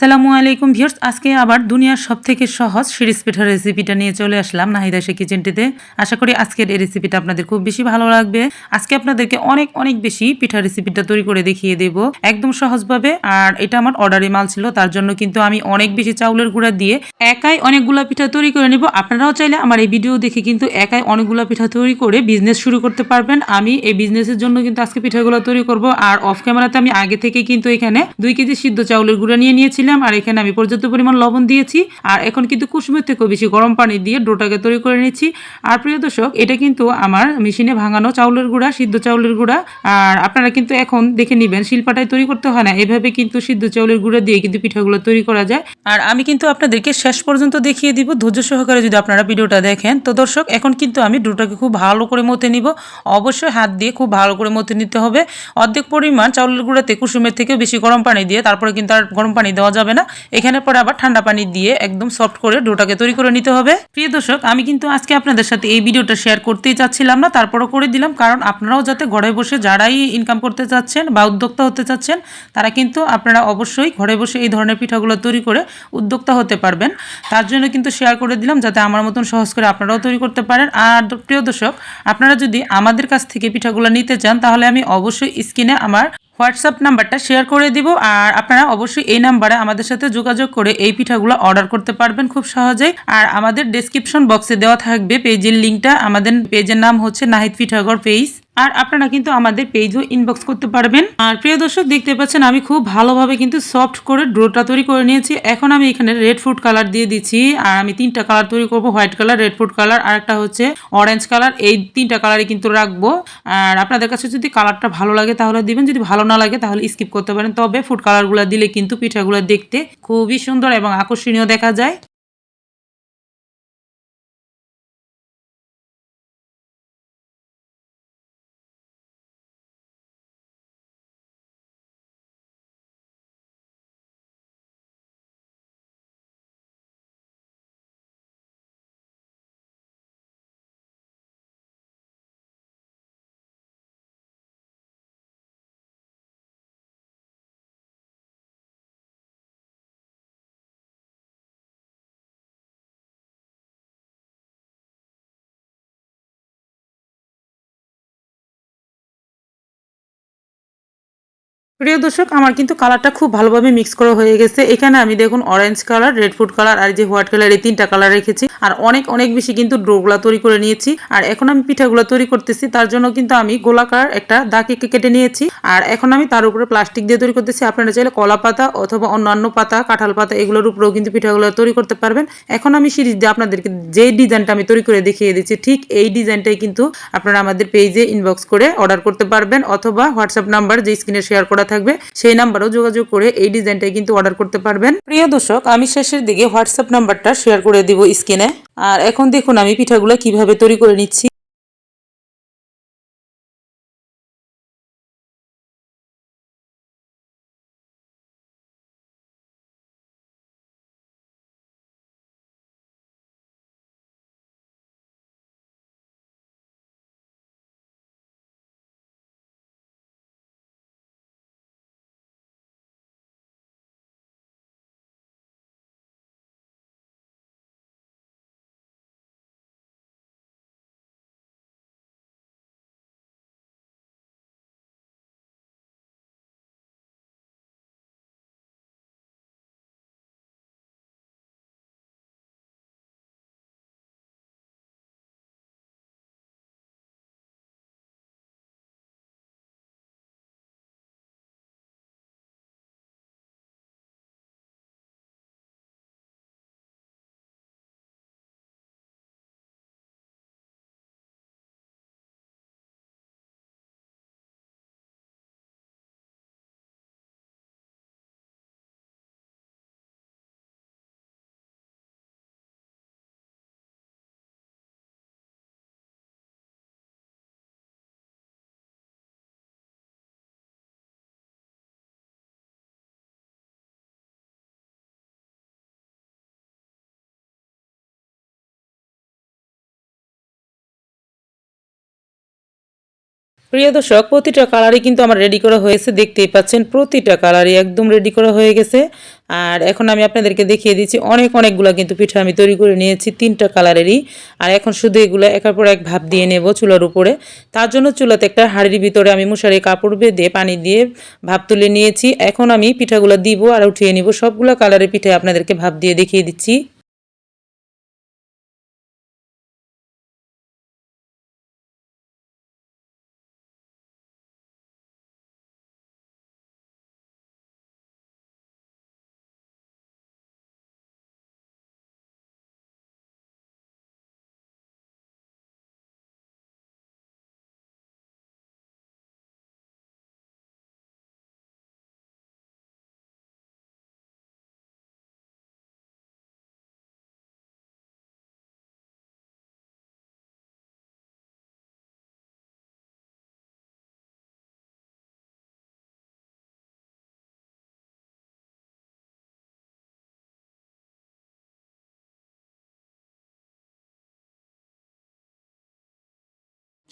আসসালামু আলাইকুম ভিউয়ার্স, আজকে আবার দুনিয়ার সব থেকে সহজ সিরিজ পিঠার রেসিপিটা নিয়ে চলে আসলাম নাহিদা সে কিচেনটিতে আশা করি আজকের এই রেসিপিটা আপনাদের খুব বেশি ভালো লাগবে। আজকে আপনাদেরকে অনেক অনেক বেশি পিঠা রেসিপিটা তৈরি করে দেখিয়ে দেব। একদম সহজভাবে, আর এটা আমার অর্ডারে মাল ছিল, তার জন্য কিন্তু আমি অনেক বেশি চাউলের গুঁড়া দিয়ে একাই অনেকগুলা পিঠা তৈরি করে নেব। আপনারাও চাইলে আমার এই ভিডিও দেখে কিন্তু একাই অনেকগুলা পিঠা তৈরি করে বিজনেস শুরু করতে পারবেন। আমি এই বিজনেসের জন্য কিন্তু আজকে পিঠাগুলো তৈরি করব। আর অফ ক্যামেরাতে আমি আগে থেকে কিন্তু এখানে দুই কেজি সিদ্ধ চাউলের গুঁড়া নিয়ে নিয়েছিলাম। আর এখানে আমি পর্যাপ্ত পরিমাণ লবণ দিয়েছি, আর এখন কিন্তু কুসুমের থেকেও বেশি গরম পানি দিয়ে ডোটাকে তৈরি করে নিচ্ছি। আর প্রিয় দর্শক, এটা কিন্তু আমার মেশিনে ভাঙানো চাউলের গুঁড়া, সিদ্ধ চাউলের গুঁড়া, আর আপনারা কিন্তু এখন দেখে নেবেন, শিল্পাটায় তৈরি করতে হয় না, এভাবে কিন্তু সিদ্ধ চাউলের গুঁড়া দিয়ে কিন্তু পিঠাগুলো তৈরি করা যায়। আর আমি কিন্তু আপনাদেরকে শেষ পর্যন্ত দেখিয়ে দিব, ধৈর্য সহকারে যদি আপনারা ভিডিওটা দেখেন। তো দর্শক, এখন কিন্তু আমি ডোটাকে খুব ভালো করে মতে নিব। অবশ্যই হাত দিয়ে খুব ভালো করে মতে নিতে হবে। অর্ধেক পরিমাণ চাউলের গুঁড়াতে কুসুমের থেকেও বেশি গরম পানি দিয়ে, তারপরে কিন্তু আর গরম পানি দেওয়া যাবে না। এখানে পরে আবার ঠান্ডা পানি দিয়ে একদম সফট করে ডোটাকে তৈরি করে নিতে হবে। প্রিয় দর্শক, আমি কিন্তু আজকে আপনাদের সাথে এই ভিডিওটা শেয়ার করতেই চাচ্ছিলাম না, তারপরও করে দিলাম। কারণ আপনারাও যাতে ঘরে বসে যারাই ইনকাম করতে চাচ্ছেন বা উদ্যোক্তা হতে চাচ্ছেন, তারা কিন্তু আপনারা অবশ্যই ঘরে বসে এই ধরনের পিঠাগুলো তৈরি করে উদ্যোক্তা হতে পারবেন। তার জন্য কিন্তু শেয়ার করে দিলাম যাতে আমার মতন সহজ করে আপনারাও তৈরি করতে পারেন। আর প্রিয় দর্শক, আপনারা যদি আমাদের কাছ থেকে পিঠাগুলো নিতে চান, তাহলে আমি অবশ্যই স্ক্রিনে আমার হোয়াটসঅ্যাপ নাম্বারটা শেয়ার করে দিব আর আপনারা অবশ্যই এই নাম্বারে আমাদের সাথে যোগাযোগ করে এই পিঠাগুলো অর্ডার করতে পারবেন খুব সহজেই। আর আমাদের ডেসক্রিপশন বক্সে দেওয়া থাকবে পেজের লিঙ্কটা আমাদের পেজের নাম হচ্ছে নাহিদ পিঠাগড় পেজ আর আপনারা কিন্তু আমাদের পেজও ইনবক্স করতে পারবেন। আর প্রিয় দর্শক, দেখতে পাচ্ছেন আমি খুব ভালোভাবে কিন্তু সফট করে ডোটা তৈরি করে নিয়েছি। এখন আমি এখানে রেড ফুড কালার দিয়ে দিচ্ছি। আর আমি তিনটা কালার তৈরি করব white colour red food colour আর একটা হচ্ছে অরেঞ্জ কালার এই তিনটা কালারই কিন্তু রাখব। আর আপনাদের কাছে যদি কালারটা ভালো লাগে তাহলে দিবেন, যদি ভালো না লাগে তাহলে স্কিপ করতে পারেন। তবে ফুড কালারগুলো দিলে কিন্তু পিঠাগুলো দেখতে খুবই সুন্দর এবং আকর্ষণীয় দেখা যায়। প্রিয় দর্শক, আমার কিন্তু কালারটা খুব ভালোভাবে মিক্স করা হয়ে গেছে। এখানে আমি দেখুন orange colour red food colour আর যে হোয়াইট কালার এই তিনটা কালার রেখেছি। আর অনেক অনেক বেশি কিন্তু ডোগুলা তৈরি করে নিয়েছি। আর এখন আমি পিঠাগুলো তৈরি করতেছি, তার জন্য কিন্তু আমি গোলাকার একটা দাগ এঁকে কেটে নিয়েছি। আর এখন আমি তার উপরে প্লাস্টিক দিয়ে তৈরি করতেছি। আপনারা চাইলে কলা পাতা অথবা অন্যান্য পাতা, কাঁঠাল পাতা, এগুলোর উপরেও কিন্তু পিঠাগুলো তৈরি করতে পারবেন। এখন আমি সিরিজ দিয়ে আপনাদেরকে যে ডিজাইনটা আমি তৈরি করে দেখিয়ে দিচ্ছি, ঠিক এই ডিজাইনটাই কিন্তু আপনারা আমাদের পেজে ইনবক্স করে অর্ডার করতে পারবেন। অথবা হোয়াটসঅ্যাপ নাম্বার যে স্ক্রিনে শেয়ার করা থাকবে, সেই নাম্বারও যোগাযোগ করে এই ডিজাইনটাই কিন্তু অর্ডার করতে পারবেন। প্রিয় দর্শক, আমি শেষের দিকে হোয়াটসঅ্যাপ নাম্বারটা শেয়ার করে দিব স্ক্রিনে আর এখন দেখুন আমি পিঠাগুলো কীভাবে তৈরি করে নিচ্ছি। প্রিয় দর্শক, প্রতিটা কালারই কিন্তু আমার রেডি করা হয়েছে, দেখতেই পাচ্ছেন, প্রতিটা কালারই একদম রেডি করা হয়ে গেছে। আর এখন আমি আপনাদেরকে দেখিয়ে দিচ্ছি, অনেক অনেকগুলো কিন্তু পিঠা আমি তৈরি করে নিয়েছি, তিনটা কালারেরই আর এখন শুধু এগুলো একের পর এক ভাপ দিয়ে নেব চুলার উপরে। তার জন্য চুলাতে একটা হাঁড়ির ভিতরে আমি মশারি কাপড় বেঁধে পানি দিয়ে ভাপ তুলে নিয়েছি। এখন আমি পিঠাগুলো দিব আর উঠিয়ে নিব। সবগুলো কালারের পিঠে আপনাদেরকে ভাপ দিয়ে দেখিয়ে দিচ্ছি।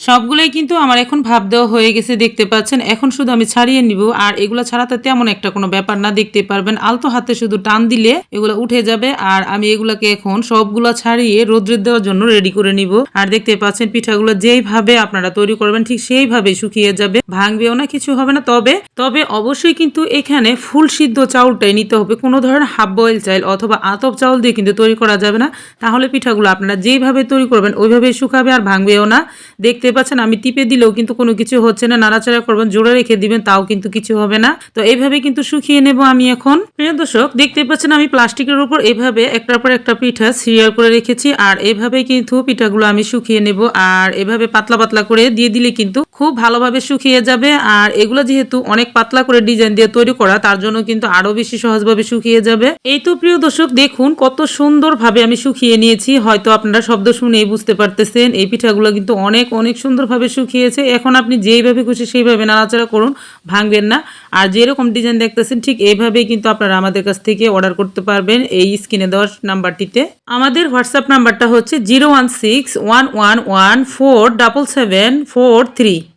সবগুলোই কিন্তু আমার এখন ভাব দেওয়া হয়ে গেছে, দেখতে পাচ্ছেন। এখন শুধু আমি ছাড়িয়ে নিব, আর এগুলো ছাড়াতে তেমন একটা কোনো ব্যাপার না, দেখতে পারবেন। আলতো হাতে শুধু টান দিলে এগুলো উঠে যাবে, আর আমি এগুলাকে এখন সবগুলো ছাড়িয়ে রোদ্রে দেওয়ার জন্য রেডি করে নিব। আর দেখতে পাচ্ছেন, পিঠাগুলো যেইভাবে আপনারা তৈরি করবেন, ঠিক সেইভাবে শুকিয়ে যাবে। ভাঙবেও না, কিছু হবে না, তবে তবে অবশ্যই কিন্তু এখানে ফুল সিদ্ধ চাউলটাই নিতে হবে। কোনো ধরনের হাফ বয়েল চাইল অথবা আতপ চাউল দিয়ে কিন্তু তৈরি করা যাবে না। তাহলে পিঠাগুলো আপনারা যেইভাবে তৈরি করবেন, ওইভাবেই শুকাবে আর ভাঙবেও না। দেখতে পাচ্ছেন, আমি টিপে দিলেও কিন্তু কোনো কিছু হচ্ছে না, নাড়াচাড়া করবেন জোরে রেখে দিবেন, তাও কিন্তু কিছু হবে না। তো এইভাবে কিন্তু শুকিয়ে নেব আমি এখন। প্রিয় দর্শক দেখতে পাচ্ছেন, আমি প্লাস্টিকের উপর এভাবে একটার পর একটা পিঠা সিরিয়াল করে রেখেছি, আর এইভাবে কিন্তু পিঠাগুলো আমি শুকিয়ে নেব, আর এভাবে পাতলা পাতলা করে দিয়ে দিলে কিন্তু খুব ভালোভাবে শুকিয়ে যাবে, আর এগুলো যেহেতু অনেক পাতলা করে ডিজাইন দিয়ে তৈরি করা, তার জন্য কিন্তু আরও বেশি সহজভাবে শুকিয়ে যাবে। এই তো প্রিয় দর্শক, দেখুন কত সুন্দরভাবে আমি শুকিয়ে নিয়েছি, হয়তো আপনারা শব্দ শুনেই বুঝতে পারতেছেন, এই পিঠাগুলো কিন্তু অনেক অনেক সুন্দরভাবে শুকিয়েছে। এখন আপনি যেইভাবে খুশি সেইভাবে নাড়াচাড়া করুন, ভাঙবেন না। আর যেরকম ডিজাইন দেখতেছেন, ঠিক এইভাবেই কিন্তু আপনারা আমাদের কাছ থেকে অর্ডার করতে পারবেন এই স্ক্রিনে দেওয়ার নাম্বারটিতে। আমাদের হোয়াটসঅ্যাপ নাম্বারটা হচ্ছে জিরো ওয়ান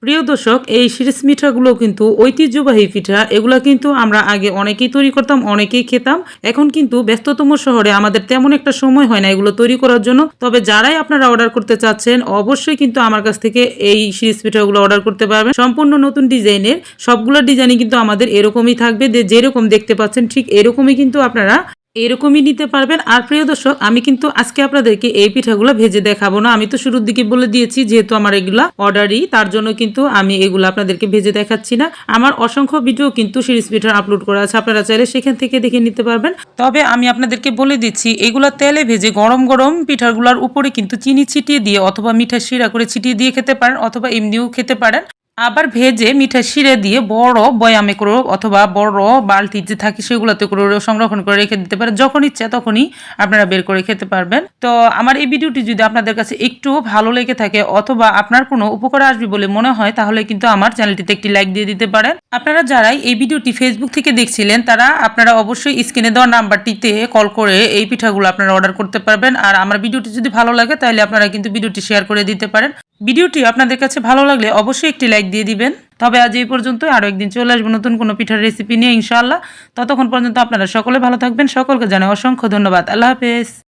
প্রিয় দর্শক, এই সিরিজ মিঠাগুলো কিন্তু ঐতিহ্যবাহী পিঠা। এগুলো কিন্তু আমরা আগে অনেকেই তৈরি করতাম, অনেকেই খেতাম। এখন কিন্তু ব্যস্ততম শহরে আমাদের তেমন একটা সময় হয় না এগুলো তৈরি করার জন্য। তবে যারাই আপনারা অর্ডার করতে চাচ্ছেন, অবশ্যই কিন্তু আমার কাছ থেকে এই সিরিজ পিঠাগুলো অর্ডার করতে পারবেন। সম্পূর্ণ নতুন ডিজাইনের সবগুলো ডিজাইনই কিন্তু আমাদের এরকমই থাকবে। যে যেরকম দেখতে পাচ্ছেন ঠিক এরকমই কিন্তু আপনারা এরকমই নিতে পারবেন। আর প্রিয় দর্শক, আমি কিন্তু আজকে আপনাদেরকে এই পিঠাগুলো ভেজে দেখাবো না। আমি তো শুরুর দিকে বলে দিয়েছি, যেহেতু আমার এগুলা অর্ডারই তার জন্য কিন্তু আমি এগুলো আপনাদেরকে ভেজে দেখাচ্ছি না। আমার অসংখ্য ভিডিও কিন্তু সিরিজ পিঠার আপলোড করা আছে, আপনারা চাইলে সেখান থেকে দেখে নিতে পারবেন। তবে আমি আপনাদেরকে বলে দিচ্ছি, এগুলো তেলে ভেজে গরম গরম পিঠাগুলোর উপরে কিন্তু চিনি ছিটিয়ে দিয়ে অথবা মিঠা শিরা করে ছিটিয়ে দিয়ে খেতে পারেন, অথবা এমনিও খেতে পারেন। আবার ভেজে মিঠা শিরে দিয়ে বড় বয়ামে করে অথবা বড় বালতি যে থাকে সেগুলোতে করে সংরক্ষণ করে রেখে দিতে পারে যখন ইচ্ছা তখনই আপনারা বের করে খেতে পারবেন। তো আমার এই ভিডিওটি যদি আপনাদের কাছে একটু ভালো লেগে থাকে অথবা আপনার কোনো উপকার আসবে বলে মনে হয়, তাহলে কিন্তু আমার চ্যানেলটিতে একটি লাইক দিয়ে দিতে পারেন। আপনারা যারাই এই ভিডিওটি ফেসবুক থেকে দেখছিলেন, তারা আপনারা অবশ্যই স্ক্রিনে দেওয়া নাম্বারটিতে কল করে এই পিঠাগুলো আপনারা অর্ডার করতে পারবেন। আর আমার ভিডিওটি যদি ভালো লাগে, তাহলে আপনারা কিন্তু ভিডিওটি শেয়ার করে দিতে পারেন। ভিডিওটি আপনাদের কাছে ভালো লাগলে অবশ্যই একটি লাইক দিয়ে দিবেন। তবে আজ এই পর্যন্ত আরও একদিন চলে আসব নতুন কোনো পিঠার রেসিপি নিয়ে ইনশাআল্লাহ। ততক্ষণ পর্যন্ত আপনারা সকলে ভালো থাকবেন। সকলকে জানাই অসংখ্য ধন্যবাদ। আল্লাহ হাফেজ।